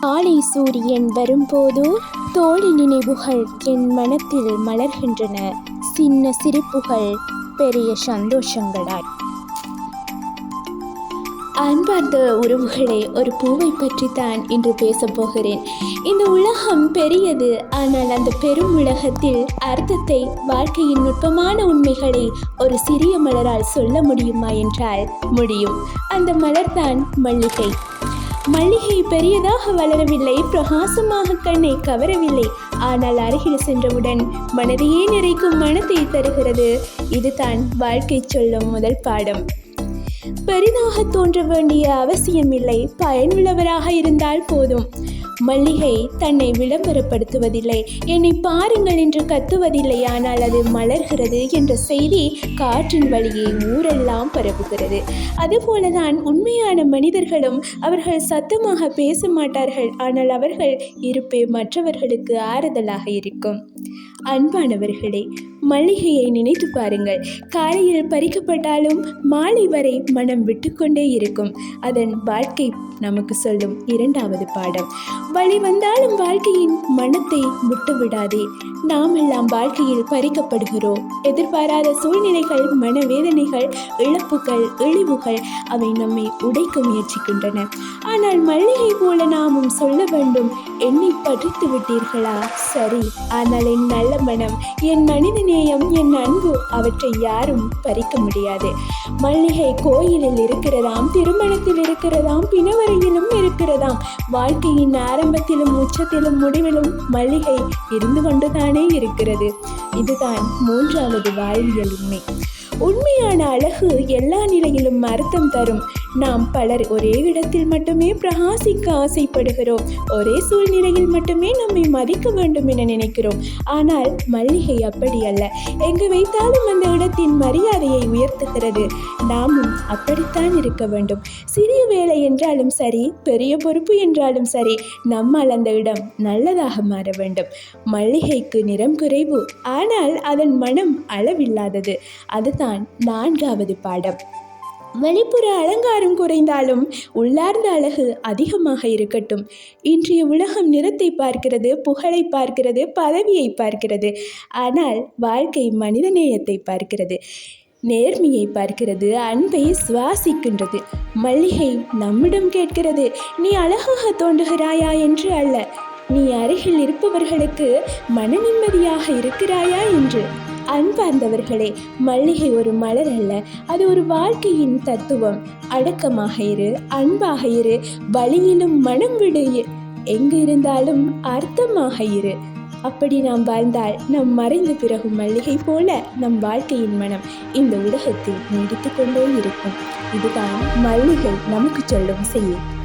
காலை சூரியன் வரும்போது தோழி நினைவுகள் என் மனத்தில் மலர்கின்றன. சின்ன சிரிப்புகள் பெரிய சந்தோஷங்களாய் அன்பார்ந்த உறவுகளே ஒரு பூவை பற்றி தான் இன்று பேசப் போகிறேன். இந்த உலகம் பெரியது ஆனால் அந்த பெரும் உலகத்தில் அர்த்தத்தை வாழ்க்கையின் நுட்பமான உண்மைகளை ஒரு சிறிய மலரால் சொல்ல முடியுமா என்றால் முடியும். அந்த மலர்தான் மல்லிகை. மல்லிகை பெரியதாக வளரவில்லை பிரகாசமாக கண்ணை கவரவில்லை. ஆனால் அருகில் சென்றவுடன் மனதையே நிறைக்கும் மனத்தை தருகிறது. இதுதான் வாழ்க்கை சொல்லும் முதல் பாடம். பெரிதாக தோன்ற வேண்டிய அவசியமில்லை. பயனுள்ளவராக இருந்தால் போதும். மல்லிகை தன்னை விளம்பரப்படுத்துவதில்லை. என்னை பாருங்கள் என்று கத்துவதில்லை. ஆனால் அது மலர்கிறது என்ற செய்தி காற்றின் வழியே ஊரெல்லாம் பரவுகிறது அதுபோலதான் உண்மையான மனிதர்களும் அவர்கள் சத்தமாக பேச மாட்டார்கள். ஆனால் அவர்கள் இருப்பே மற்றவர்களுக்கு ஆறுதலாக இருக்கும். அன்பானவர்களே மல்லிகையை நினைத்து பாருங்கள். காலையில் பறிக்கப்பட்டாலும் மாலை வரை மனம் விட்டுக்கொண்டே இருக்கும். அதன் வாழ்க்கை நமக்கு சொல்லும் இரண்டாவது பாடம். வழி வந்தாலும் வாழ்க்கையின் மனத்தை விட்டுவிடாதே. நாம் எல்லாம் வாழ்க்கையில் பறிக்கப்படுகிறோம். எதிர்பாராத சூழ்நிலைகள் மனவேதனைகள் இழப்புகள் இழிவுகள் அவை நம்மை உடைக்க முயற்சிக்கின்றன. ஆனால் மல்லிகை போல நாமும் சொல்ல வேண்டும் என்னை பறித்து விட்டீர்களா? சரி ஆனால் என் நல்ல மனம் என் மனிதனை நேயம் என் அன்பு. அவற்றை யாரும் பறிக்க முடியாது. மல்லிகை கோயிலில் இருக்கிறதாம் திருமணத்தில் இருக்கிறதாம் பிணவரையிலும் இருக்கிறதாம் வாழ்க்கையின் ஆரம்பத்திலும் உச்சத்திலும் முடிவிலும் மல்லிகை இருந்து கொண்டுதானே இருக்கிறது. இதுதான் மூன்றாவது வாழ்வியல் உண்மை. உண்மையான அழகு எல்லா நிலையிலும் அர்த்தம் தரும். நாம் பலர் ஒரே இடத்தில் மட்டுமே பிரகாசிக்க ஆசைப்படுகிறோம். ஒரே சூழ்நிலையில் மட்டுமே நம்மை மதிக்க வேண்டும் என நினைக்கிறோம். ஆனால் மல்லிகை அப்படி அல்ல. எங்கு வைத்தாலும் அந்த இடத்தின் மரியாதையை உயர்த்துகிறது. நாமும் அப்படித்தான் இருக்க வேண்டும். சிறிய வேலை என்றாலும் சரி பெரிய பொறுப்பு என்றாலும் சரி நம்மால் அந்த இடம் நல்லதாக மாற வேண்டும். மல்லிகைக்கு நிறம் குறைவு. ஆனால் அதன் மனம் அளவில்லாதது. அதுதான் நான்காவது பாடம். வெளிப்புற அலங்காரம் குறைந்தாலும் உள்ளார்ந்த அழகு அதிகமாக இருக்கட்டும். இன்றைய உலகம் நிறத்தை பார்க்கிறது புகழை பார்க்கிறது பதவியை பார்க்கிறது. ஆனால் வாழ்க்கை மனிதநேயத்தை பார்க்கிறது. நேர்மையை பார்க்கிறது அன்பை சுவாசிக்கின்றது. மல்லிகை நம்மிடம் கேட்கிறது நீ அழகாக தோன்றுகிறாயா என்று அல்ல. நீ அருகில் இருப்பவர்களுக்கு மன நிம்மதியாக இருக்கிறாயா? என்று அன்பார்ந்தவர்களே மல்லிகை ஒரு மலர் அல்ல அது ஒரு வாழ்க்கையின் தத்துவம். அடக்கமாக இரு அன்பாக இரு வழியிலும் மனம் விடு. எங்கு இருந்தாலும் அர்த்தமாக இரு. அப்படி நாம் வாழ்ந்தால் நம் மறைந்த பிறகு மல்லிகை போல நம் வாழ்க்கையின் மனம் இந்த உலகத்தில் நீடித்து கொண்டே இருக்கும். இதுதான் மல்லிகை நமக்கு சொல்லும் செய்யும்